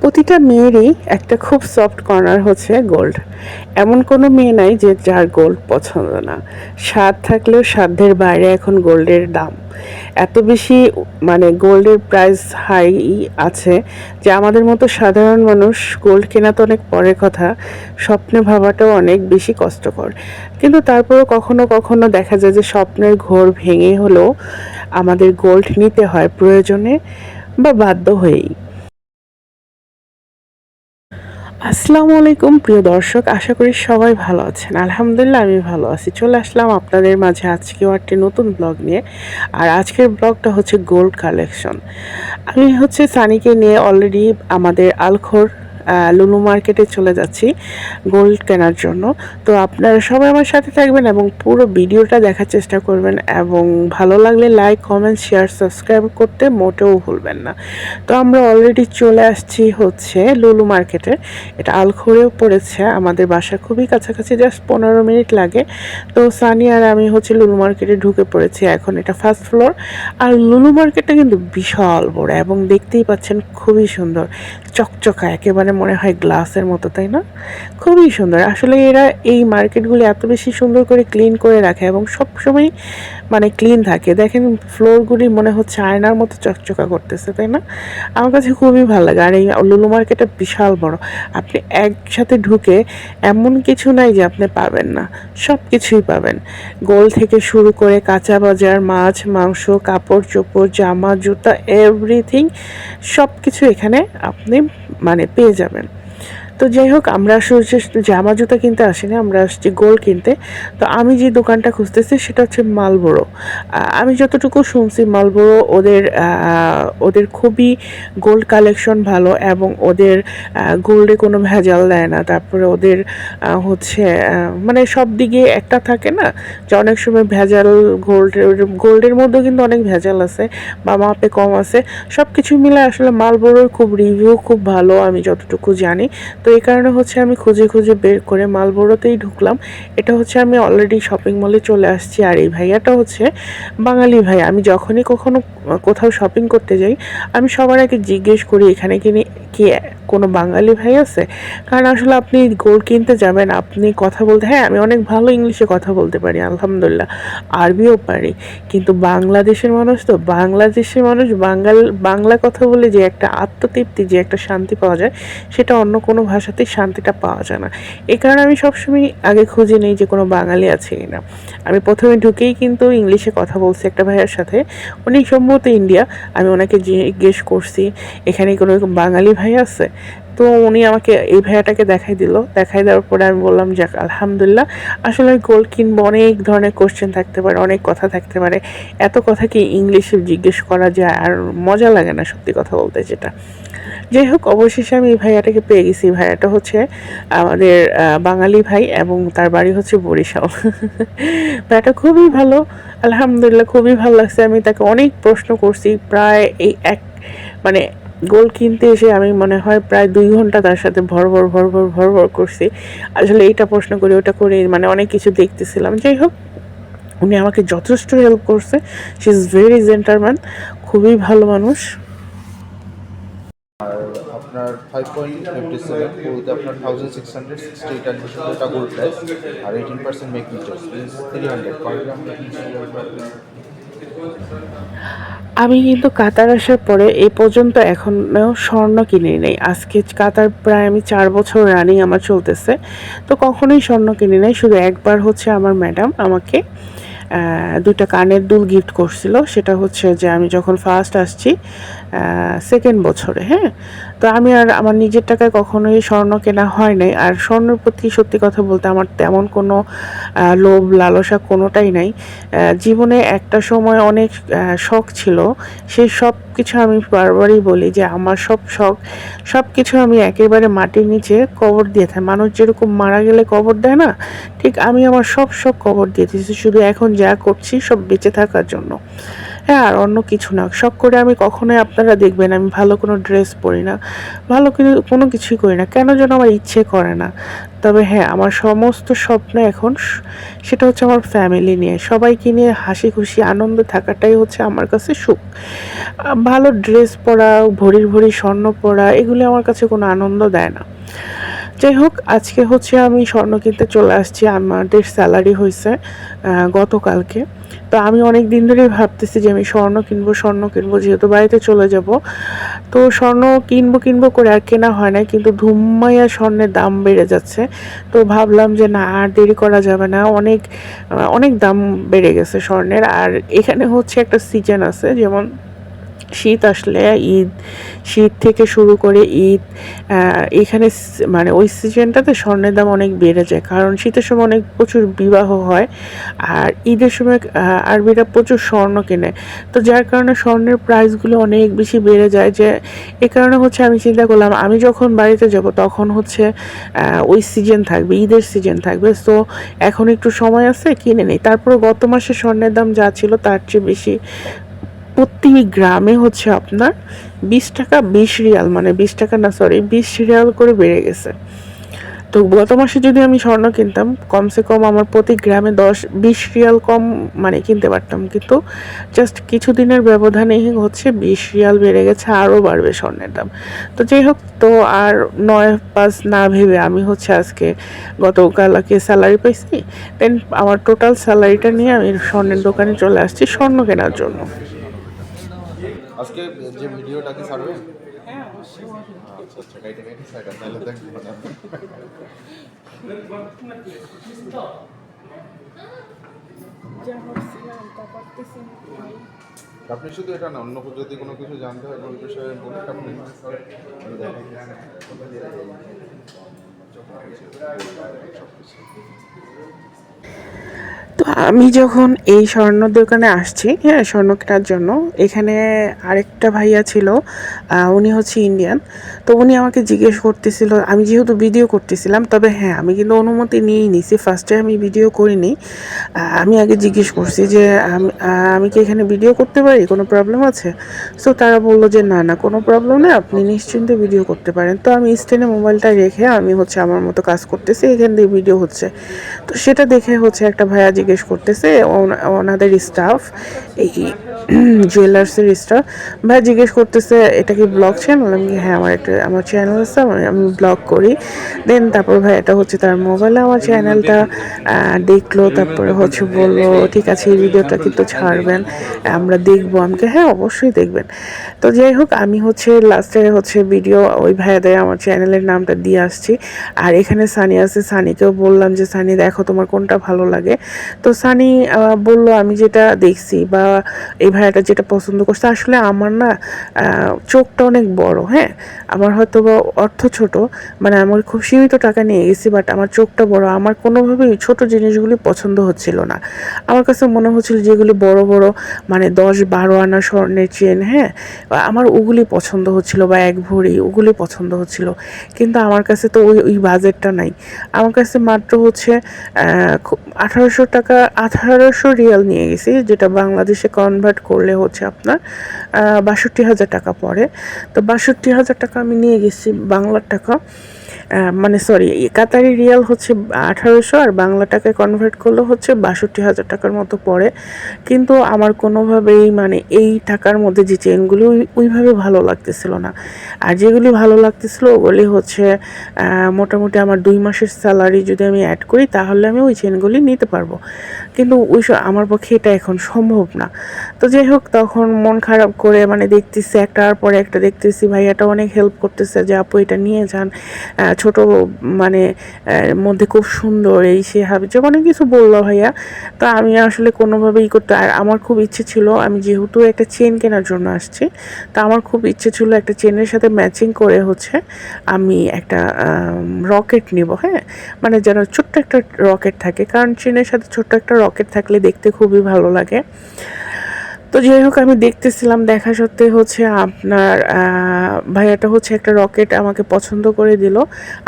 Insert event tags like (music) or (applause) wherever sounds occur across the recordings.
প্রতিটা মেয়েরই একটা খুব সফট কর্নার হচ্ছে গোল্ড এমন কোনো মেয়ে নাই যে যার গোল্ড পছন্দ না। স্বাদ থাকলেও সাধ্যের বাইরে এখন গোল্ডের দাম। এত বেশি মানে গোল্ডের প্রাইস হাই আছে যে আমাদের মতো সাধারণ মানুষ গোল্ড কেনা তো অনেক পরের কথা, স্বপ্নে ভাবাটাও অনেক বেশি কষ্টকর। কিন্তু তারপরেও কখনো কখনো দেখা যায় যে স্বপ্নের ঘোর ভেঙে হলেও আমাদের গোল্ড নিতে হয় প্রয়োজনে বা বাধ্য হয়েই। আসসালামু আলাইকুম, প্রিয় দর্শক, আশা করি সবাই ভালো আছেন। আলহামদুলিল্লাহ, আমি ভালো আছি। চলে আসলাম আপনাদের মাঝে আজকেও একটি নতুন ব্লগ নিয়ে। আর আজকের ব্লগটা হচ্ছে গোল্ড কালেকশন আমি হচ্ছে সানিকে নিয়ে অলরেডি আমাদের আলখোর লুলু মার্কেটে চলে যাচ্ছি গোল্ড কেনার জন্য। তো আপনারা সবাই আমার সাথে থাকবেন এবং পুরো ভিডিওটা দেখার চেষ্টা করবেন এবং ভালো লাগলে লাইক কমেন্ট শেয়ার সাবস্ক্রাইব করতে মোটেও ভুলবেন না। তো আমরা অলরেডি চলে আসছি হচ্ছে লুলু মার্কেটে। এটা আলখোরেও পড়েছে, আমাদের বাসা খুবই কাছাকাছি জাস্ট পনেরো মিনিট লাগে। তো সানি আর আমি হচ্ছে লুলু মার্কেটে ঢুকে পড়েছি, এখন এটা ফার্স্ট ফ্লোর আর লুলু মার্কেটটা কিন্তু বিশাল বড় এবং দেখতেই পাচ্ছেন খুবই সুন্দর। চকচকা, একেবারে মনে হয় গ্লাসের মতো, তাই না? খুবই সুন্দর। আসলে এরা এই মার্কেটগুলি এত বেশি সুন্দর করে ক্লিন করে রাখে এবং সবসময় মানে ক্লিন থাকে। দেখেন, ফ্লোরগুলি মনে হচ্ছে আয়নার মতো চকচকা করতেছে, তাই না? আমার কাছে খুবই ভালো লাগে। আর এই লুলু মার্কেটটা বিশাল বড়। আপনি একসাথে ঢুকে এমন কিছু নাই যে আপনি পাবেন না। সব কিছুই পাবেন। গোল থেকে শুরু করে কাঁচা বাজার, মাছ, মাংস কাপড় চোপড় জামা, জুতা এভরিথিং সব কিছু এখানে আপনি মানে পেয়ে যাবেন। তো যাই হোক, আমরা হচ্ছে জামা জুতা কিনতে আসিনি, আমরা আসছি গোল কিনতে। তো আমি যে দোকানটা খুঁজতেছি সেটা হচ্ছে মালবোরো। আমি যতটুকু শুনছি মালবোরো ওদের ওদের খুবই গোল্ড কালেকশন ভালো এবং ওদের গোল্ডে কোনো ভেজাল দেয় না। তারপরে ওদের হচ্ছে মানে সব দিকে একটা থাকে না যে অনেক সময় ভেজাল গোল্ডের গোল্ডের মধ্যেও কিন্তু অনেক ভেজাল আছে বা মাপে কম আছে। সব কিছু মিলে আসলে মালবোরোর খুব রিভিউ খুব ভালো, আমি যতটুকু জানি। তো এই কারণে হচ্ছে আমি খুঁজে খুঁজে বের করে মালবোরোতেই ঢুকলাম। এটা হচ্ছে আমি অলরেডি শপিং মলে চলে আসছি আর এই ভাইয়াটা হচ্ছে বাঙালি ভাই আমি যখনই কখনো কোথাও শপিং করতে যাই, আমি সবার আগে জিজ্ঞেস করি, এখানে কি নি- কি কোনো বাঙালি ভাই আছে? কারণ আসলে আপনি গোল্ড কিনতে যাবেন, আপনি কথা বলতে হ্যাঁ আমি অনেক ভালো ইংলিশে কথা বলতে পারি, আলহামদুলিল্লাহ, আরবিও পারি। কিন্তু বাংলাদেশের মানুষ তো, বাংলাদেশের মানুষ বাঙাল, বাংলা কথা বলে যে একটা আত্মতৃপ্তি, যে একটা শান্তি পাওয়া যায়, সেটা অন্য কোনো ভাষাতেই শান্তিটা পাওয়া যায় না। এই কারণে আমি সবসময় আগে খুঁজে নেই যে কোনো বাঙালি আছে কিনা। আমি প্রথমে ঢুকেই কিন্তু ইংলিশে কথা বলছি একটা ভাইয়ের সাথে। উনি সম্ভবত ইন্ডিয়া। আমি ওনাকে জিজ্ঞেস করছি, এখানে কোনো বাঙালি ভাই আছে? তো উনি আমাকে এই ভাইয়াটাকে দেখাই দিল। দেখাই দেওয়ার পরে আমি বললাম, যাক, আলহামদুলিল্লাহ। আসলে গোল্ড কিনবো, অনেক ধরনের কোশ্চেন থাকতে পারে, অনেক কথা থাকতে পারে। এত কথা কি ইংলিশে জিজ্ঞেস করা যায়? আর মজা লাগে না সত্যি কথা বলতে যেটা। যাই হোক অবশেষে আমি এই ভাইয়াটাকে পেয়ে গেছি। ভাইয়াটা হচ্ছে আমাদের বাঙালি ভাই এবং তার বাড়ি হচ্ছে বরিশাল। (laughs) ভাইয়াটা খুবই ভালো, আলহামদুলিল্লাহ খুবই ভালো লাগছে। আমি তাকে অনেক প্রশ্ন করছি, প্রায় এই এক মানে গোল কিনতে এসে আমি মনে হয় প্রায় দুই ঘণ্টা তার সাথে ভর ভর ভর ভর ভর ভর করছি। আসলে এইটা প্রশ্ন করি, ওটা করি মানে অনেক কিছু দেখতেছিলাম। যাই হোক উনি আমাকে যথেষ্ট হেল্প করছে। শি ইজ ভেরি জেন্টারম্যান খুবই ভালো মানুষ। আর আপনার ফাইভ পয়েন্ট ফিফটি সেভেন আপনার thousand six hundred sixty eight ওটা গোল্ড প্রাইস আর eighteen percent making three hundred আমি কিন্তু কাতার আসার পরে এই পর্যন্ত এখনও স্বর্ণ কিনে নেই। আজকে কাতার প্রায় আমি চার বছর রানিং আমার চলতেছে। তো কখনোই স্বর্ণ কিনে নেই, শুধু একবার হচ্ছে আমার ম্যাডাম আমাকে দুইটা কানের দুল গিফট করছিল। সেটা হচ্ছে যে আমি যখন ফার্স্ট আসছি সেকেন্ড বছরে হ্যাঁ? তো আমি আর আমার নিজের টাকায় কখনোই স্বর্ণ কেনা হয় নাই। আর স্বর্ণের প্রতি সত্যি কথা বলতে আমার তেমন কোনো লোভ, লালসা কোনোটাই নাই। জীবনে একটা সময় অনেক শখ ছিল। সেই সব কিছু আমি বারবারই বলি যে আমার সব শখ সব কিছু আমি একেবারে মাটির নিচে কবর দিয়ে থাকি মানুষ যেরকম মারা গেলে কবর দেয় না, ঠিক আমি আমার সব শখ কবর দিয়ে দিয়েছি। শুধু এখন যা করছি সব বেঁচে থাকার জন্য। হ্যাঁ আর অন্য কিছু না। শখ করে আমি কখনোই আপনারা দেখবেন, আমি ভালো কোনো ড্রেস পরি না। ভালো কোনো কোনো কিছুই করি না। কেন যেন আমার ইচ্ছে করে না। তবে হ্যাঁ আমার সমস্ত স্বপ্ন এখন সেটা হচ্ছে আমার ফ্যামিলি নিয়ে। সবাইকে নিয়ে হাসি খুশি, আনন্দে থাকাটাই হচ্ছে আমার কাছে সুখ। ভালো ড্রেস পরা, ভরির ভরি স্বর্ণ পরা, এগুলি আমার কাছে কোনো আনন্দ দেয় না। যাই হোক, আজকে হচ্ছে আমি স্বর্ণ কিনতে চলে আসছি। আমাদের স্যালারি হয়েছে গতকালকে। তো আমি অনেক দিন ধরেই ভাবতেছি যে আমি স্বর্ণ কিনবো স্বর্ণ কিনবো, যেহেতু বাড়িতে চলে যাব। তো স্বর্ণ কিনবো কিনবো করে আর কেনা হয় না কিন্তু ধুম্মাইয়া স্বর্ণের দাম বেড়ে যাচ্ছে। তো ভাবলাম যে না, আর দেরি করা যাবে না। অনেক অনেক দাম বেড়ে গেছে স্বর্ণের। আর এখানে হচ্ছে একটা সিজন আছে, যেমন শীত আসলে ঈদ, শীত থেকে শুরু করে ঈদ এখানে মানে ওই সিজনটাতে স্বর্ণের দাম অনেক বেড়ে যায়। কারণ শীতের সময় অনেক প্রচুর বিবাহ হয় আর ঈদের সময় আরবিরা প্রচুর স্বর্ণ কেনে। তো যার কারণে স্বর্ণের প্রাইসগুলো অনেক বেশি বেড়ে যায় যে, এ কারণে হচ্ছে আমি চিন্তা করলাম, আমি যখন বাড়িতে যাব তখন হচ্ছে ওই সিজন থাকবে, ঈদের সিজন থাকবে। সো এখন একটু সময় আছে, কিনে নেই। তারপরে গত মাসে স্বর্ণের দাম যা ছিল তার চেয়ে বেশি প্রতি গ্রামে হচ্ছে আপনার বিশ টাকা, বিশ রিয়াল মানে বিশ টাকা না সরি বিশ রিয়াল করে বেড়ে গেছে। তো গত মাসে যদি আমি স্বর্ণ কিনতাম, কমসে কম আমার প্রতি গ্রামে দশ, বিশ রিয়াল কম মানে কিনতে পারতাম। কিন্তু জাস্ট কিছুদিনের ব্যবধানে হচ্ছে বিশ রিয়াল বেড়ে গেছে আরও বাড়বে স্বর্ণের দাম। তো যাই হোক, তো আর নয়, পাঁচ না ভেবে আমি হচ্ছে আজকে গতকালকে স্যালারি পাইছি। দেন আমার টোটাল স্যালারিটা নিয়ে আমি স্বর্ণের দোকানে চলে আসছি স্বর্ণ কেনার জন্য। আজকে যে ভিডিওটা কি ছাড়বে? আচ্ছা আচ্ছা সাইডা তাহলে দেখব না। আপনি শুধু এটা না অন্য যদি কোনো কিছু জানতে হয় কোন বিষয়ে বলুন আপনি তো আমি যখন এই স্বর্ণ দোকানে আসছি হ্যাঁ স্বর্ণ কেনার জন্য, এখানে আরেকটা ভাইয়া ছিল উনি হচ্ছে ইন্ডিয়ান তো উনি আমাকে জিজ্ঞেস করতেছিল, আমি যেহেতু ভিডিও করতেছিলাম, তবে হ্যাঁ আমি কিন্তু অনুমতি নিয়েই নিছি ফার্স্টে আমি ভিডিও করিনি। আমি আগে জিজ্ঞেস করছি যে, আমি কি এখানে ভিডিও করতে পারি? কোনো প্রবলেম আছে? সো তারা বলল যে, না না, কোনো প্রবলেম নেই, আপনি নিশ্চিন্তে ভিডিও করতে পারেন। তো আমি স্ট্যান্ডে মোবাইলটা রেখে আমি হচ্ছে আমার মতো কাজ করতেছি, এখান দিয়ে ভিডিও হচ্ছে। তো সেটা দেখে হচ্ছে একটা ভাইয়া জিজ্ঞেস করতেছে ওনা- ওনাদের স্টাফ এই (clears throat) জুয়েলার্সের স্টাফ ভাই জিজ্ঞেস করতেছে, এটা কি ব্লগ চ্যানেল আমি হ্যাঁ আমার একটা, আমার চ্যানেল আছে, আমি- ব্লগ করি। দেন তারপর ভাই, এটা হচ্ছে তার মোবাইলে আমার চ্যানেলটা দেখল, তারপরে হচ্ছে বলল, ঠিক আছে, এই ভিডিওটা কিন্তু ছাড়বেন, আমরা দেখব। আমাকে হ্যাঁ অবশ্যই দেখবেন। তো যাই হোক, আমি হচ্ছে লাস্টে হচ্ছে ভিডিও ওই ভাইয়াদের আমার চ্যানেলের নামটা দিয়ে আসছি। আর এখানে সানি আছে, সানিকেও বললাম যে, সানি, দেখো তোমার কোনটা ভালো লাগে। তো সানি বলল, আমি যেটা দেখছি বা এই ভাইয়াটা যেটা পছন্দ করছে, আসলে আমার না চোখটা অনেক বড় হ্যাঁ? আমার হয়তো বা অর্থ ছোট মানে আমার খুব সীমিত টাকা নিয়ে গেছি বাট আমার চোখটা বড়। আমার কোনোভাবেই ছোট জিনিসগুলি পছন্দ হচ্ছিল না। আমার কাছে মনে হচ্ছিল যেগুলি বড় বড় মানে দশ বারো আনা স্বর্ণের চেন হ্যাঁ? আমার ওগুলি পছন্দ হচ্ছিল বা এক ভরি ওগুলি পছন্দ হচ্ছিল, কিন্তু আমার কাছে তো ওই ওই বাজেটটা নাই। আমার কাছে মাত্র হচ্ছে আঠারোশো টাকা, আঠারোশো রিয়াল নিয়ে গেছি, যেটা বাংলাদেশে কনভার্ট করলে হচ্ছে আপনার বাষট্টি হাজার টাকা পড়ে। তো বাষট্টি হাজার টাকা আমি নিয়ে গেছি বাংলার টাকা। মানে সরি কাতারি রিয়াল হচ্ছে আঠারোশো আর বাংলা টাকায় কনভার্ট করলে হচ্ছে বাষট্টি হাজার টাকার মতো পড়ে। কিন্তু আমার কোনোভাবেই মানে এই টাকার মধ্যে যে চেনগুলো ওই- ওইভাবে ভালো লাগতেছিল না। আর যেগুলি ভালো লাগতেছিল ওগুলি হচ্ছে মোটামুটি আমার দুই মাসের স্যালারি যদি আমি অ্যাড করি তাহলে আমি ওই চেনগুলি নিতে পারব। কিন্তু ওই আমার পক্ষে এটা এখন সম্ভব না। তো যাই হোক, তখন মন খারাপ করে মানে দেখতেছি একটার পরে একটা দেখতেছি ভাইয়াটা অনেক হেল্প করতেছে যে, আপু, এটা নিয়ে যান। ছোট মানে মধ্যে খুব সুন্দর এই সে হবে যে অনেক কিছু বলল ভাইয়া। তো আমি আসলে কোনোভাবেই করতে, আর আমার খুব ইচ্ছে ছিল, আমি যেহেতু একটা চেন কেনার জন্য আসছি, তা আমার খুব ইচ্ছে ছিল একটা চেনের সাথে ম্যাচিং করে হচ্ছে আমি একটা রকেট নিব হ্যাঁ? মানে যেন ছোট্ট একটা রকেট থাকে, কারণ চেনের সাথে ছোট্ট একটা রকেট থাকলে দেখতে খুবই ভালো লাগে। তো যাই হোক, আমি দেখতেছিলাম দেখা সত্ত্বে হচ্ছে আপনার ভাইয়াটা হচ্ছে একটা রকেট আমাকে পছন্দ করে দিল।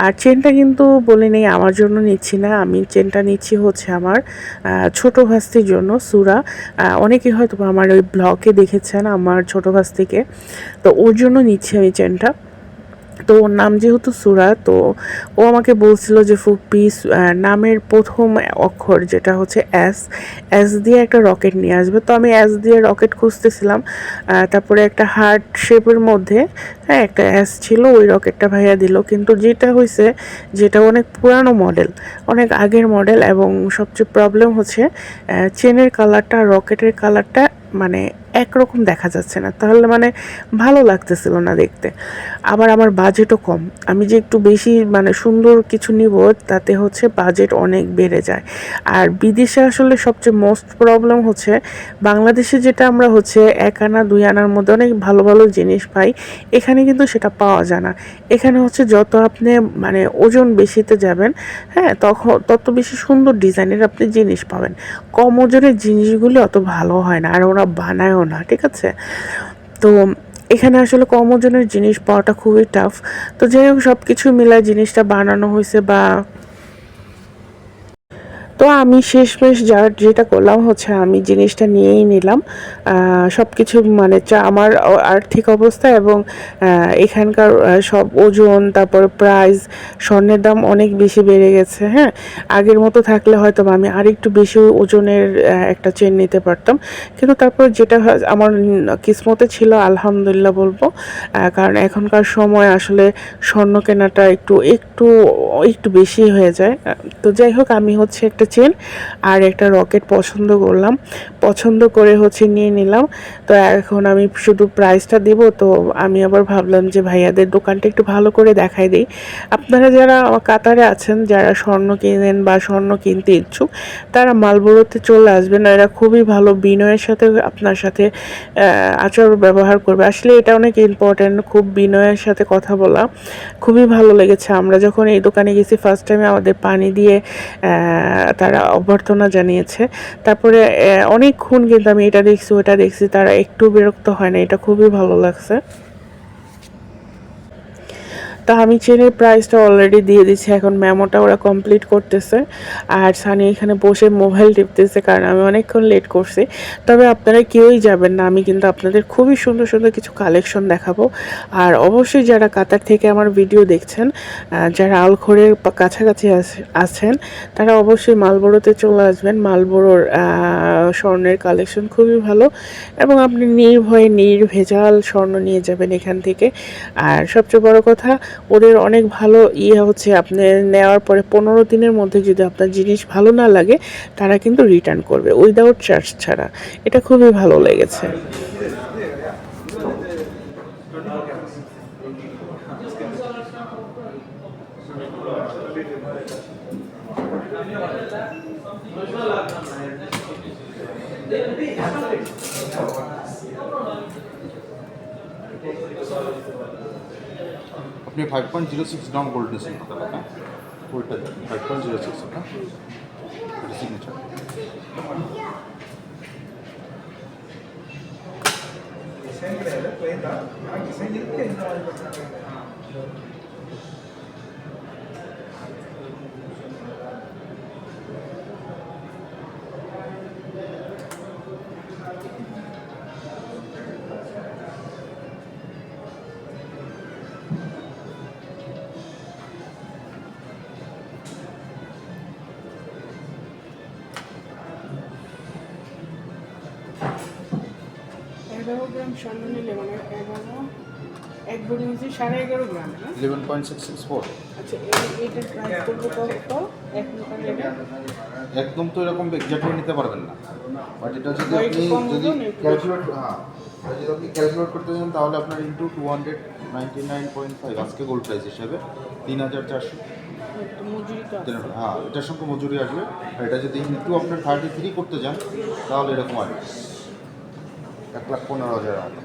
আর চেনটা কিন্তু বলে নেই, আমার জন্য নিচ্ছি না, আমি চেনটা নিচ্ছি হচ্ছে আমার ছোট ভাস্তির জন্য, সুরা। অনেকে হয়তো আমার ওই ব্লগে দেখেছেন, আমার ছোট ভাস্তিকে। তো ওর জন্য নিচ্ছি আমি চেনটা। তো ওর নাম যেহেতু সুরা, তো ও আমাকে বলছিল যে ফুপি নামের প্রথম অক্ষর যেটা হচ্ছে অ্যাস অ্যাস দিয়ে একটা রকেট নিয়ে আসবে। তো আমি অ্যাস দিয়ে রকেট খুঁজতেছিলাম তারপরে একটা হার্ট শেপের মধ্যে একটা এস ছিল, ওই রকেটটা ভাইয়া দিল। কিন্তু যেটা হয়েছে যেটা অনেক পুরানো মডেল অনেক আগের মডেল এবং সবচেয়ে প্রবলেম হচ্ছে চেনের কালারটা রকেটের কালারটা মানে একরকম দেখা যাচ্ছে না। তাহলে মানে ভালো লাগতেছিল না দেখতে। আবার আমার বাজেটও কম। আমি যে একটু বেশি মানে সুন্দর কিছু নিব, তাতে হচ্ছে বাজেট অনেক বেড়ে যায়। আর বিদেশে আসলে সবচেয়ে মোস্ট প্রবলেম হচ্ছে, বাংলাদেশে যেটা আমরা হচ্ছে এক আনা, দুই আনার মধ্যে অনেক ভালো ভালো জিনিস পাই। এখানে কিন্তু সেটা পাওয়া যায় না। এখানে হচ্ছে যত আপনি মানে ওজন বেশিতে যাবেন হ্যাঁ তখন তত বেশি সুন্দর ডিজাইনের আপনি জিনিস পাবেন। কম ওজনের জিনিসগুলি অত ভালো হয় না, আর ওরা বানায়ও না, ঠিক আছে? তো এখানে আসলে কম ওজনের জিনিস পাওয়াটা খুবই টাফ তো যাই হোক সব কিছু মিলায় জিনিসটা বানানো হয়েছে বা তো আমি শেষমেশ যা যেটা করলাম হচ্ছে আমি জিনিসটা নিয়েই নিলাম। সব কিছু মানে চা, আমার আর্থিক অবস্থা এবং এখানকার সব ওজন, তারপর প্রাইস স্বর্ণের দাম অনেক বেশি বেড়ে গেছে হ্যাঁ? আগের মতো থাকলে হয়তো আমি আরেকটু বেশি ওজনের একটা চেন নিতে পারতাম। কিন্তু তারপর যেটা আমার কিসমতে ছিল, আলহামদুলিল্লাহ বলব কারণ এখনকার সময় আসলে স্বর্ণ কেনাটা একটু একটু একটু বেশি হয়ে যায়। তো যাই হোক, আমি হচ্ছে একটা চেন আর একটা রকেট পছন্দ করলাম। পছন্দ করে হচ্ছে নিয়ে নিলাম। তো এখন আমি শুধু প্রাইসটা দিব। তো আমি আবার ভাবলাম যে ভাইয়াদের দোকানটা একটু ভালো করে দেখাই দিই। আপনারা যারা কাতারে আছেন যারা স্বর্ণ কিনেন বা স্বর্ণ কিনতে ইচ্ছুক তারা মালবরোতে চলে আসবেন। এরা খুবই ভালো বিনয়ের সাথে আপনার সাথে আহ, আচার ব্যবহার করবে। আসলে এটা অনেক ইম্পর্ট্যান্ট খুব বিনয়ের সাথে কথা বলা। খুবই ভালো লেগেছে। আমরা যখন এই দোকানে গেছি ফার্স্ট টাইমে আমাদের পানি দিয়ে তারা অভ্যর্থনা জানিয়েছে। তারপরে অনেকক্ষণ কিন্তু আমি এটা দেখছি ওটা দেখছি, তারা একটু বিরক্ত হয় না এটা খুবই ভালো লাগছে। তা আমি চেনের প্রাইসটা অলরেডি দিয়ে দিচ্ছি এখন মেমোটা ওরা কমপ্লিট করতেছে। আর সানি এখানে বসে মোবাইল টিপতেছে, কারণ আমি অনেকক্ষণ লেট করছি। তবে আপনারা কেউই যাবেন না, আমি কিন্তু আপনাদের খুবই সুন্দর সুন্দর কিছু কালেকশন দেখাবো। আর অবশ্যই যারা কাতার থেকে আমার ভিডিও দেখছেন যারা আলখোরের কাছাকাছি আছ- আছেন, তারা অবশ্যই মালবড়োতে চলে আসবেন। মালবড়োর স্বর্ণের কালেকশন খুবই ভালো এবং আপনি নির্ভয়ে, নির্ভেজাল স্বর্ণ নিয়ে যাবেন এখান থেকে। আর সবচেয়ে বড় কথা ওদের অনেক ভালো ইয়ে হচ্ছে, আপনি নেওয়ার পরে পনেরো দিনের মধ্যে যদি আপনার জিনিস ভালো না লাগে, তারা কিন্তু রিটার্ন করবে উইদাউট চার্জ ছাড়া। এটা খুবই ভালো লেগেছে। আপনি five point zero six gram gold নিয়েছেন কত টাকা ওইটা ফাইভ পয়েন্ট জিরো সিক্স ওটা সিগনেচার এগারো 11 11 এক বড়ি হচ্ছে একদম তো এরকম এক্স্যাক্টলি নিতে পারবেন না। বাট হ্যাঁ, এটা যদি আপনি যদি ক্যালকুলেট হ্যাঁ যদি আপনি ক্যালকুলেট করতে চান তাহলে আপনার into two hundred ninety nine point five আজকে গোল্ড প্রাইস হিসেবে 3400 হ্যাঁ এটার সঙ্গে মজুরি আসবে। এটা যদি ইনটু আপনার থার্টি থ্রি করতে চান তাহলে এরকম আসবে। এক লাখ পনেরো হাজারের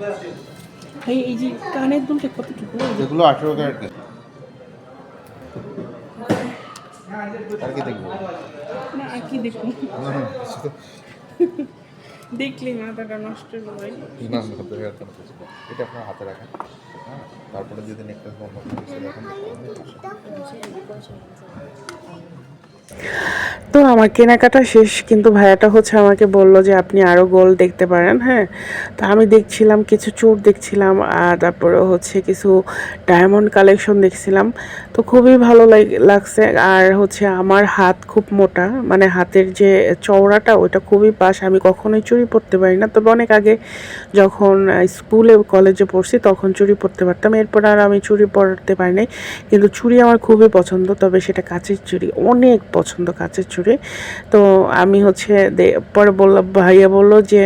Gracias. ভাই এই যে কানের দুলটা কতটুকু? এগুলো আঠেরো ক্যারেট আর কি দেখব? না আর কি না কিছু মাথাটা নষ্ট হয়ে না। এটা আপনার হাতে রাখেন। হ্যাঁ তারপরে যদি নেকলেস বন্ধ করে দেখেন তো আমার কেনাকাটা শেষ, কিন্তু ভাইয়াটা হচ্ছে আমাকে বলল যে আপনি আরও গোল দেখতে পারেন হ্যাঁ? তো আমি দেখছিলাম, কিছু চুর দেখছিলাম, আর তারপরে হচ্ছে কিছু ডায়মন্ড কালেকশন দেখছিলাম। তো খুবই ভালো লাগ- লাগছে, আর হচ্ছে আমার হাত খুব মোটা মানে হাতের যে চওড়াটা, ওটা খুবই পাশ, আমি কখনোই চুরি পরতে পারি না। তবে অনেক আগে যখন স্কুলে কলেজে পড়ছি, তখন চুরি পরতে পারতাম, এরপর আর আমি চুরি পরতে পারি নাই। কিন্তু চুড়ি আমার খুবই পছন্দ, তবে সেটা কাচের চুড়ি অনেক পছন্দ কাঁচের চুড়ি। তো আমি হচ্ছে পরে বললাম ভাইয়া বলল যে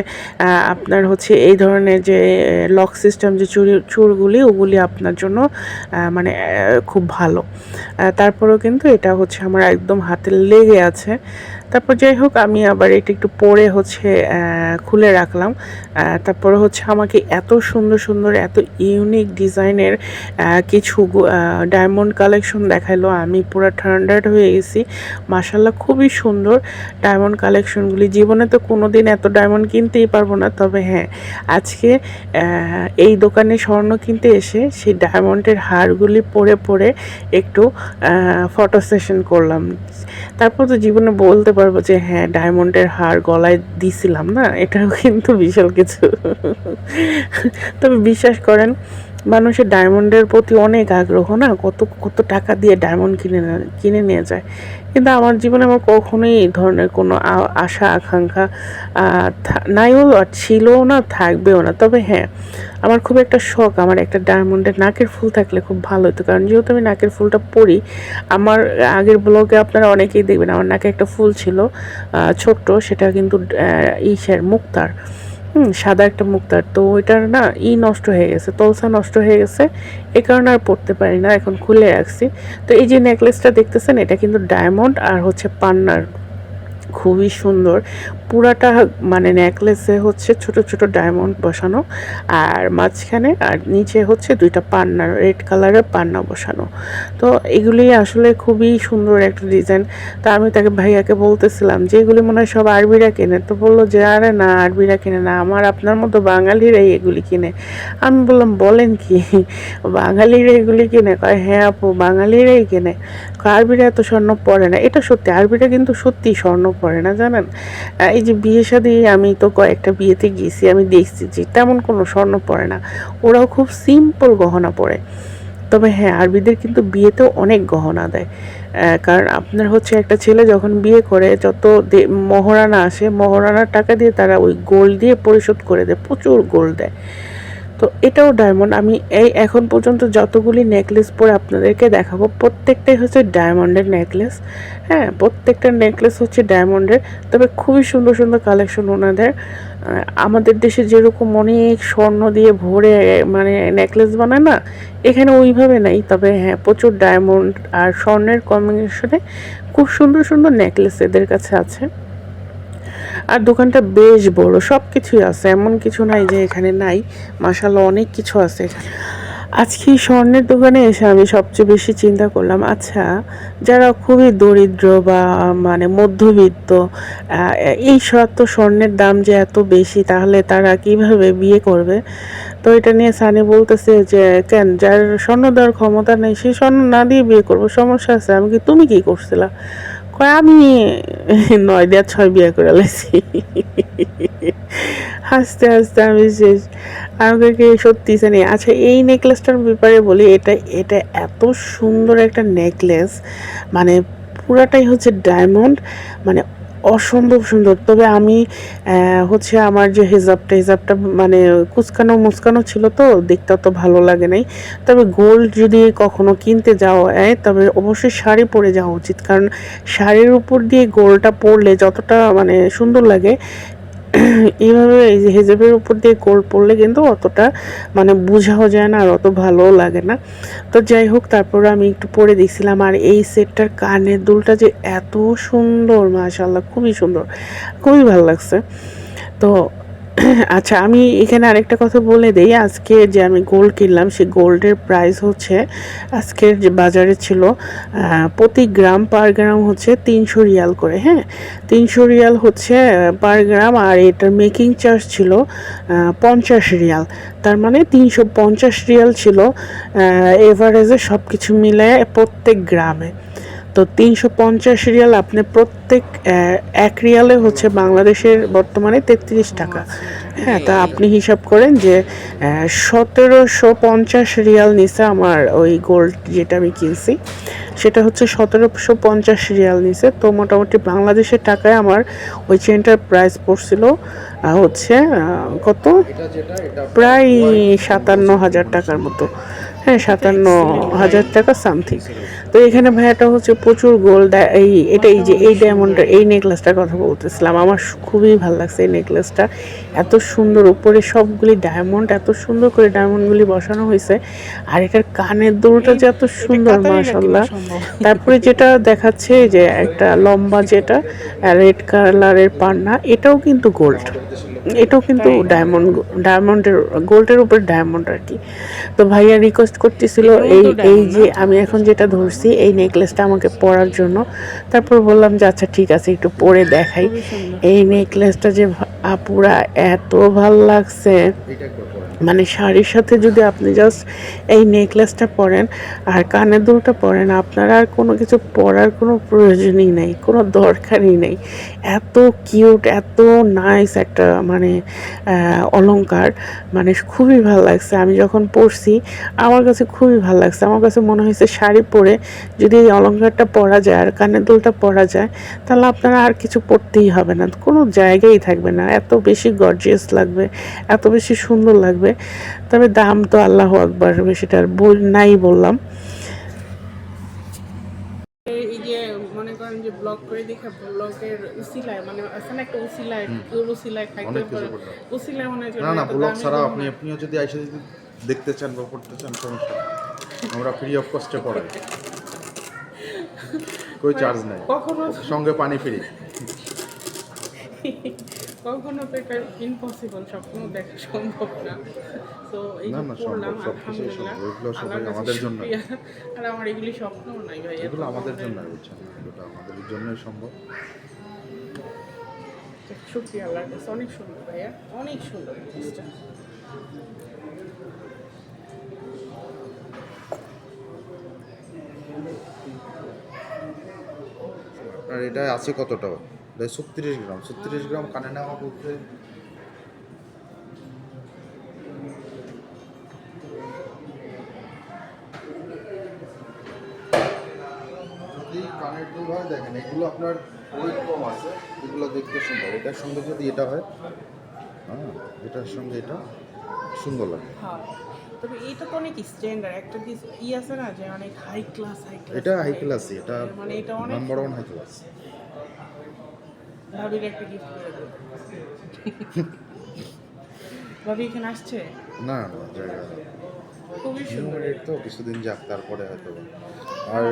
আপনার হচ্ছে এই ধরনের যে লক সিস্টেম যে চুড়ি চুরগুলি ওগুলি আপনার জন্য মানে খুব ভালো। তারপরেও কিন্তু এটা হচ্ছে আমার একদম হাতে লেগে আছে। তারপর যাই হোক আমি আবার এটা একটু পরে হচ্ছে খুলে রাখলাম। তারপরে হচ্ছে আমাকে এত সুন্দর সুন্দর, এত ইউনিক ডিজাইনের কিছু ডায়মন্ড কালেকশন দেখাইলো। আমি পুরো ঠান্ডার্ড হয়ে গেছি। মাসাল্লাহ খুবই সুন্দর ডায়মন্ড কালেকশনগুলি জীবনে তো কোনো দিন এত ডায়মন্ড কিনতেই পারব না, তবে হ্যাঁ আজকে এই দোকানে স্বর্ণ কিনতে এসে সেই ডায়মন্ডের হারগুলি পরে পরে একটু ফটো সেশন করলাম। তারপর তো জীবনে বলতে পারব যে হ্যাঁ ডায়মন্ডের হার গলায় দিছিলাম না, এটাও কিন্তু বিশাল কিছু। তবে বিশ্বাস করেন মানুষের ডায়মন্ডের প্রতি অনেক আগ্রহ, না? কত কত টাকা দিয়ে ডায়মন্ড কিনে কিনে নিয়ে যায়। কিন্তু আমার জীবনে আমার কখনোই এই ধরনের কোনো আশা, আকাঙ্ক্ষা নাইও ছিলও না, থাকবেও না। তবে হ্যাঁ আমার খুব একটা শখ, আমার একটা ডায়মন্ডের নাকের ফুল থাকলে খুব ভালো হতো। কারণ যেহেতু আমি নাকের ফুলটা পরি, আমার আগের ব্লগে আপনারা অনেকেই দেখবেন, আমার নাকে একটা ফুল ছিল ছোট্ট, সেটা কিন্তু ইসের মুক্তার। হুম, সাদা একটা মুক্তার। তো ওইটার না ই নষ্ট হয়ে গেছে, তলসা নষ্ট হয়ে গেছে। এ কারণে আর পড়তে পারি না, এখন খুলে রাখছি। তো এই যে নেকলেসটা দেখতেছেন, এটা কিন্তু ডায়মন্ড আর হচ্ছে পান্নার। খুবই সুন্দর। পুরাটা মানে নেকলেসে হচ্ছে ছোট ছোট ডায়মন্ড বসানো আর মাঝখানে আর নিচে হচ্ছে দুইটা পান্না রেড কালারের পান্না বসানো। তো এগুলি আসলে খুবই সুন্দর একটা ডিজাইন তা আমি তাকে ভাইয়াকে বলতেছিলাম যে এগুলি মনে হয় সব আরবিরা কেনে। তো বলল যে, আরে না, আরবিরা কেনে না, আমার আপনার মতো বাঙালিরাই এগুলি কিনে। আমি বললাম, বলেন কি? বাঙালিরা এগুলি কিনে? কয় হ্যাঁ আপু, বাঙালিরাই কেনে। আরবিরা এত স্বর্ণ পরে না। এটা সত্যি, আরবিরা কিন্তু সত্যি স্বর্ণ পরে না, জানেন? এই যে বিয়ে সাদি আমি তো কয়েকটা বিয়েতে গেছি, আমি দেখছি যে তেমন কোনো স্বর্ণ পরে না। ওরাও খুব সিম্পল গহনা পরে। তবে হ্যাঁ আরবিদের কিন্তু বিয়েতেও অনেক গহনা দেয়। কারণ আপনার হচ্ছে একটা ছেলে যখন বিয়ে করে, যত মহারানা আসে, মহারানার টাকা দিয়ে তারা ওই গোল্ড দিয়ে পরিশোধ করে দেয়, প্রচুর গোল্ড দেয়। তো এটাও ডায়মন্ড আমি এই এখন পর্যন্ত যতগুলি নেকলেস পরে আপনাদেরকে দেখাবো, প্রত্যেকটাই হচ্ছে ডায়মন্ডের নেকলেস হ্যাঁ প্রত্যেকটা নেকলেস হচ্ছে ডায়মন্ডের তবে খুবই সুন্দর সুন্দর কালেকশন ওনাদের। আমাদের দেশে যেরকম অনেক স্বর্ণ দিয়ে ভরে মানে নেকলেস বানায় না, এখানে ওইভাবে নাই। তবে হ্যাঁ প্রচুর ডায়মন্ড আর স্বর্ণের কম্বিনেশনে খুব সুন্দর সুন্দর নেকলেস এদের কাছে আছে। আর দোকানটা বেশ বড় সব কিছুই আছে। এমন কিছু নাই যে এখানে নাই। মাসাল্লাহ অনেক কিছু আছে আজকে স্বর্ণের দোকানে এসে আমি সবচেয়ে বেশি চিন্তা করলাম আচ্ছা যারা খুবই দরিদ্র বা মানে মধ্যবিত্ত এই সত্য স্বর্ণের দাম যে এত বেশি, তাহলে তারা কীভাবে বিয়ে করবে? তো এটা নিয়ে সানি বলতেছে যে, কেন? যার স্বর্ণ দেওয়ার ক্ষমতা নেই, সে স্বর্ণ না দিয়ে বিয়ে করব, সমস্যা আছে, আমি কি, তুমি কি করছিলা? কয়, আমি নয় দিয়া ছয় বিয়ে করে লেছি হাসতে হাসতে আমি শেষ। আমাকে কি সত্যি জানি আচ্ছা এই নেকলেসটার ব্যাপারে বলি, এটা এটা এত সুন্দর একটা নেকলেস মানে পুরাটাই হচ্ছে ডায়মন্ড মানে অসম্ভব সুন্দর। তবে আমি হচ্ছে আমার যে হিজাবটা, হেজাবটা মানে কুচকানো মুচকানো ছিল তো, দেখতে তো ভালো লাগে নাই। তবে গোল্ড যদি কখনো কিনতে যাওয়া হয় তবে অবশ্যই শাড়ি পরে যাওয়া উচিত। কারণ শাড়ির উপর দিয়ে গোলটা পরলে যতটা মানে সুন্দর লাগে (clears throat) এইভাবে এই যে হেজেবের উপর দিয়ে গোল পড়লে কিন্তু অতটা মানে বোঝাও যায় না আর অত ভালোও লাগে না। তো যাই হোক, তারপরে আমি একটু পরে দেখছিলাম আর এই সেটটার কানের দুলটা যে এত সুন্দর মাশাল্লাহ খুবই সুন্দর, খুবই ভালো লাগছে। তো (clears throat) আচ্ছা আমি এখানে আরেকটা কথা বলে দেই। আজকে যে আমি গোল্ড কিনলাম সেই গোল্ডের প্রাইস হচ্ছে, আজকের যে বাজারে ছিল প্রতি গ্রাম পার গ্রাম হচ্ছে তিনশো রিয়াল করে হ্যাঁ? তিনশো রিয়াল হচ্ছে পার গ্রাম আর এটার মেকিং চার্জ ছিল পঞ্চাশ রিয়াল। তার মানে তিনশো পঞ্চাশ রিয়াল ছিল এভারেজে সব কিছু মিলে প্রত্যেক গ্রামে। তো তিনশো পঞ্চাশ রিয়াল আপনি প্রত্যেক এক রিয়ালে হচ্ছে বাংলাদেশের বর্তমানে তেত্রিশ টাকা। হ্যাঁ তা আপনি হিসাব করেন যে সতেরোশো পঞ্চাশ রিয়াল নিচে আমার ওই গোল্ড যেটা আমি কিনছি। সেটা হচ্ছে সতেরোশো পঞ্চাশ রিয়াল নিচে তো মোটামুটি বাংলাদেশের টাকায় আমার ওই চেনটার প্রাইস পড়ছিল হচ্ছে কত? প্রায় সাতান্ন হাজার টাকার মতো। হ্যাঁ সাতান্ন হাজার টাকা সামথিং তো এখানে ভাইয়াটা হচ্ছে প্রচুর গোল্ড এই এটা এই যে এই ডায়মন্ডের এই নেকলেসটার কথা বলতেছিলাম। আমার খুবই ভালো লাগছে এই নেকলেসটা এত সুন্দর উপরে সবগুলি ডায়মন্ড এত সুন্দর করে ডায়মন্ডগুলি বসানো হয়েছে। আর এটার কানের দুলটা যে এত সুন্দর মাশাল্লাহ। তারপরে যেটা দেখাচ্ছে যে একটা লম্বা যেটা রেড কালারের পান্না এটাও কিন্তু গোল্ড এটাও কিন্তু ডায়মন্ড ডায়মন্ডের গোল্ডের উপর ডায়মন্ড আর কি। তো ভাইয়া রিকোয়েস্ট করতেছিল এই এই যে আমি এখন যেটা ধরছি এই নেকলেসটা আমাকে পরার জন্য। তারপর বললাম যে আচ্ছা ঠিক আছে একটু পরে দেখাই। এই নেকলেসটা যে আপুরা এত ভালো লাগছে। মানে শাড়ির সাথে যদি আপনি জাস্ট এই নেকলেসটা পরেন আর কানের দুলটা পরেন আপনার আর কোনো কিছু পরার কোনো প্রয়োজনই নেই কোনো দরকারই নেই। এত কিউট এত নাইস একটা মানে আহ, অলংকার মানে খুবই ভালো লাগছে। আমি যখন পরছি আমার কাছে খুবই ভালো লাগছে। আমার কাছে মনে হয়েছে শাড়ি পরে যদি এই অলংকারটা পরা যায় আর কানের দুলটা পরা যায় তাহলে আপনারা আর কিছু পরতেই হবে না। কোনো জায়গায় থাকবে না। এত বেশি গর্জিয়াস লাগবে এত বেশি সুন্দর লাগবে। তবে দাম তো আল্লাহ আকবার সেটার নাই বললাম। মনে করেন যে ব্লগ করে দেখে ব্লগের উসিলায় মানে আসলে একটা উসিলায় কেউ উসিলায় খাইতে পারে। উসিলায় মনে হয় না না ব্লগ ছাড়া আপনি আপনিও যদি আইসা যদি দেখতে চান বা পড়তে চান সমস্যা আমরা ফ্রি অফ কস্টে পড়াই। (laughs) কই চার্জ নাই? কখনো সঙ্গে পানি ফ্রি। (laughs) কখনো তো এটা ইম্পসিবল স্বপ্ন দেখা সম্ভব না। তো এই সবকিছুই আলহামদুলিল্লাহ আমাদের জন্য। আর আমার এগুলি স্বপ্নও নাই ভাই এগুলো আমাদের জন্য বুঝছেন? এগুলো আমাদের জন্যই সম্ভব। শুক্রিয়া আল্লাহর কাছে অনেক সুন্দর ভাইয়া অনেক সুন্দর জিনিসটা। আর এটা আছে কতটা ছত্রিশ গ্রাম ছত্রিশ গ্রাম কানে নেওয়া বলতে যদি কানের দুল হয় দেখেন এগুলো আপনার ওয়েট কম আছে এগুলো দেখতে সুন্দর। এটার সঙ্গে যদি এটা হয় হ্যাঁ এটার সঙ্গে এটা সুন্দর লাগে। হ্যাঁ তবে এটা তো অনেক স্ট্যান্ডার্ড একটা কি ই আছে না যে অনেক হাই ক্লাস হাই ক্লাস এটা হাই ক্লাস এটা মানে এটা অনেক নাম্বার ওয়ান হাই ক্লাস ভাবির একটা গিফট করে দেবো। ভাবি এখানে আসছে? না না জায়গা খুবই সুন্দর। নিউ তো কিছুদিন যাক তারপরে হয়তো। আর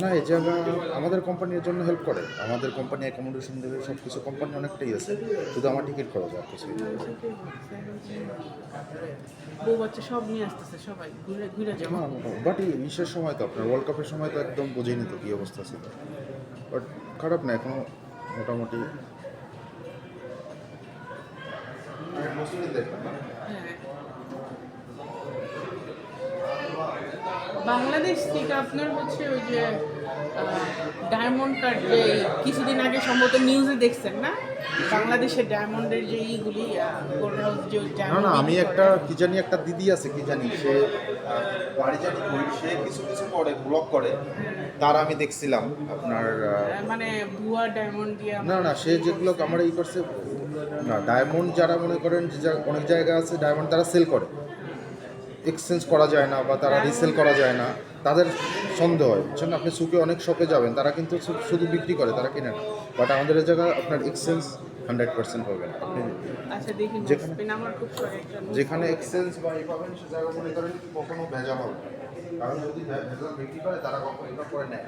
না? এই জায়গা আমাদের কোম্পানির জন্য হেল্প করে। আমাদের কোম্পানি অ্যাকোমোডেশন দেবে সব কিছু কোম্পানি অনেকটাই আছে। শুধু আমার টিকিট খরচ আর কিছু বউ বাচ্চা সব নিয়ে আসতেছে সবাই। ঘুরে ঘুরে যাব বাট এই সময় তো আপনার ওয়ার্ল্ড কাপের সময় তো একদম বোঝেনি তো কী অবস্থা ছিল। বাট খারাপ না এখনও মোটামুটি। বাংলাদেশ থেকে আপনার হচ্ছে ওই যে ডায়মন্ড কার্ড যে কিছুদিন আগে সম্ভবত নিউজে দেখছেন না? বাংলাদেশের ডায়মন্ডের যে ইগুলি না না আমি একটা কি জানি একটা দিদি আছে কি জানি সে বাড়ি জানি কই, সে কিছু কিছু করে ব্লগ করে। তার আমি দেখছিলাম আপনার মানে ভুয়া ডায়মন্ড দিয়ে না না সে যেগুলো আমরা ই করছে। না ডায়মন্ড যারা মনে করেন যে অনেক জায়গা আছে ডায়মন্ড তারা সেল করে। এক্সচেঞ্জ করা যায় না বা তারা রিসেল করা যায় না তাদের সন্দেহ হয়। বুঝছেন আপনি সুকে অনেক শপে যাবেন তারা কিন্তু শুধু বিক্রি করে তারা কেনে না। বাট আমাদের এই জায়গায় আপনার এক্সচেঞ্জ হান্ড্রেড পার্সেন্ট পাবেন আপনি আচ্ছা যেখানে- যেখানে এক্সচেঞ্জ বা ই পাবেন সে জায়গা মনে করেন কখনো ভেজাল হবে। কারণ যদি ভেজাল বিক্রি করে, তারা কখনো এটা করে নেয়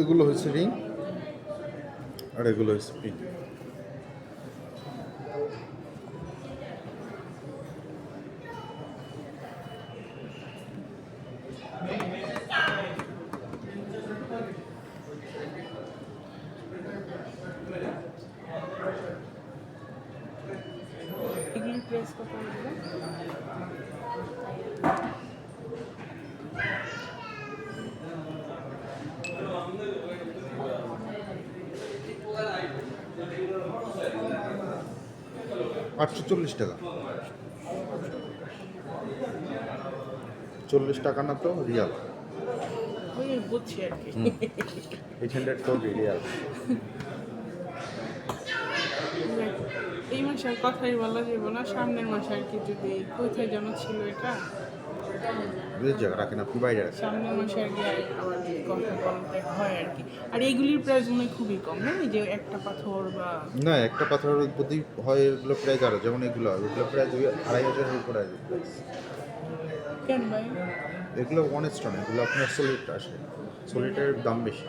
এগুলো হচ্ছে রিং, আর এগুলো হচ্ছে পিন এগুলি প্রেস কত লাগবে আটশো চল্লিশ টাকা চল্লিশ টাকা না তো? রিয়াল। ওই বুঝছি আর কি। এইট হান্ড্রেড তো রিয়াল। এই মাসে আর কথাই বলা যাবে না। সামনের মাসে আর কি যদি কোথায় যেন ছিল এটা। বুঝে জায়গা রাখেন আপনি বাইরে সামনের মাসে আর কি যদি কথা হয় আর কি। আর এগুলির প্রাইস মনে খুবই কম না? যে একটা পাথর বা না একটা পাথরের প্রতি হয় এগুলো প্রাইস আরও যেমন এগুলো। এগুলো প্রায় দুই আড়াই হাজারের উপরে আসবে কেন ভাই? এগুলো ওয়ান স্টোন এগুলো আপনার সলিড আসে। সলিডের দাম বেশি।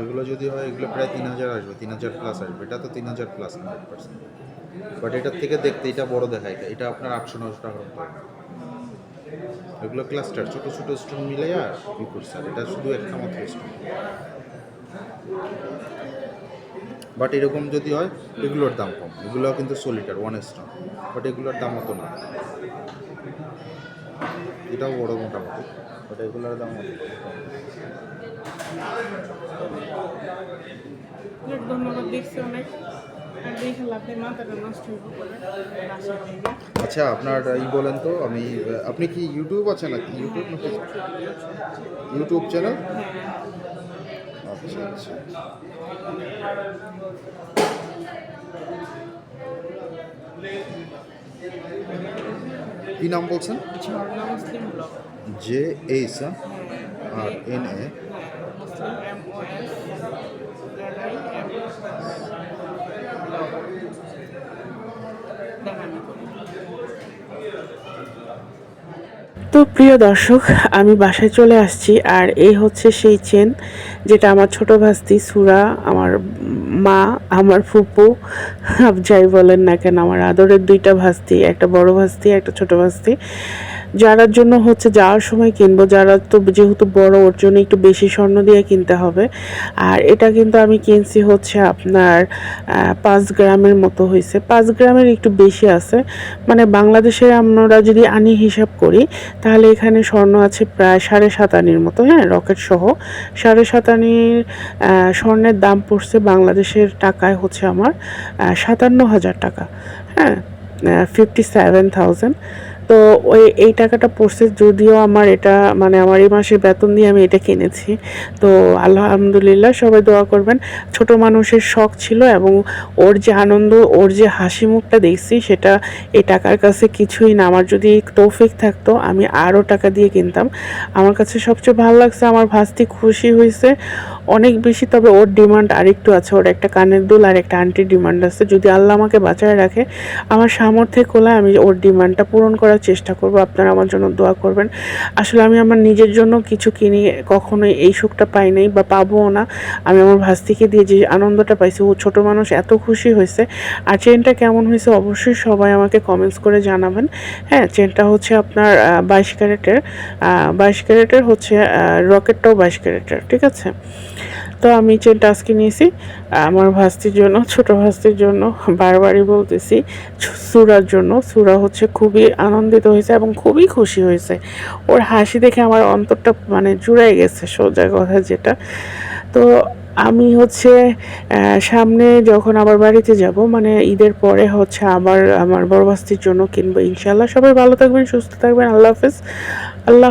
এগুলো যদি হয়, এগুলো প্রায় তিন হাজার আসবে, তিন হাজার প্লাস আসবে। এটা তো তিন হাজার প্লাস হান্ড্রেড পার্সেন্ট বাট এটার থেকে দেখতে এটা বড় দেখায় এটা এটা আপনার আটশো নশো টাকার মতো। এগুলো ক্লাস্টার ছোটো ছোটো স্টোন মিলে আর ই করছে? এটা শুধু একটা মাত্র স্টোন বাট এরকম যদি হয়, এগুলোর দাম কম। এগুলো কিন্তু সলিটার ওয়ান স্টোন বাট এগুলোর দাম অত না। এটাও বড় মোটামুটি বাট এগুলোর দাম। অনেক ধন্যবাদ দেখছি অনেক। আচ্ছা আপনার ই বলেন তো আমি আপনি কি ইউটিউব আছে নাকি? ইউটিউব নাকি? ইউটিউব চ্যানেল আচ্ছা আচ্ছা। কি নাম বলছেন? J H R N A Muslim M O S L I M দেখানি করি তো প্রিয় দর্শক, আমি বাসায় চলে আসছি আর এই হচ্ছে সেই চেন যেটা আমার ছোট ভাস্তি সুরা, আমার মা, আমার ফুপু যাই বলেন না কেন, আমার আদরের দুইটা ভাস্তি, একটা বড় ভাস্তি, একটা ছোট ভাস্তি। যারার জন্য হচ্ছে যাওয়ার সময় কিনবো, যারা তো যেহেতু বড়, ওর জন্য একটু বেশি স্বর্ণ দিয়ে কিনতে হবে। আর এটা কিন্তু আমি কিনছি হচ্ছে আপনার পাঁচ গ্রামের মতো হয়েছে পাঁচ গ্রামের একটু বেশি আছে। মানে বাংলাদেশের আমরা যদি আনি হিসাব করি, তাহলে এখানে স্বর্ণ আছে প্রায় সাড়ে সাত আনির মতো হ্যাঁ রকেট সহ। সাড়ে সাত আনির স্বর্ণের দাম পড়ছে বাংলাদেশের টাকায় হচ্ছে আমার সাতান্ন হাজার টাকা হ্যাঁ ফিফটি সেভেন থাউজেন্ড তো ওই, এই টাকাটা পড়ছে যদিও আমার এটা মানে আমার এই মাসের বেতন দিয়ে আমি এটা কিনেছি। তো আলহামদুলিল্লাহ সবাই দোয়া করবেন। ছোট মানুষের শখ ছিল এবং ওর যে আনন্দ, ওর যে হাসি মুখটা দেখছি, সেটা এই টাকার কাছে কিছুই না। আমার যদি তৌফিক থাকতো, আমি আরও টাকা দিয়ে কিনতাম। আমার কাছে সবচেয়ে ভালো লাগছে, আমার ভাস্তি খুশি হয়েছে অনেক বেশি, তবে ওর ডিমান্ড আরেকটু আছে। ওর একটা কানের দুল আর একটা আন্টির ডিমান্ড আছে। যদি আল্লাহ আমাকে বাঁচায় রাখে, আমার সামর্থ্যে কোলা আমি ওর ডিমান্ডটা পূরণ করার চেষ্টা করব। আপনারা আমার জন্য দোয়া করবেন। আসলে আমি আমার নিজের জন্য কিছু কিনি, কখনোই এই সুখটা পাই নাই বা পাবও না। আমি আমার ভাস্তিকে দিয়ে যে আনন্দটা পাইছি, ও ছোট মানুষ এত খুশি হয়েছে। আর চেনটা কেমন হয়েছে অবশ্যই সবাই আমাকে কমেন্টস করে জানাবেন। হ্যাঁ চেনটা হচ্ছে আপনার বাইশ ক্যারেটের বাইশ ক্যারেটের হচ্ছে রকেটটাও বাইশ ক্যারেটের, ঠিক আছে? তো আমি চেনটা আজকে নিয়েছি, আমার ভাস্তির জন্য, ছোট ভাস্তির জন্য বারবারই বলতেছি সুরার জন্য। সুরা হচ্ছে খুবই আনন্দিত হয়েছে এবং খুবই খুশি হয়েছে। ওর হাসি দেখে আমার অন্তরটা মানে জুড়াই গেছে, সোজা কথা যেটা। তো আমি হচ্ছে সামনে যখন আবার বাড়িতে যাব মানে ঈদের পরে হচ্ছে আবার আমার বড় ভাস্তির জন্য কিনবো। ইনশাল্লাহ সবাই ভালো থাকবেন, সুস্থ থাকবেন। আল্লাহ হাফিজ। আল্লাহ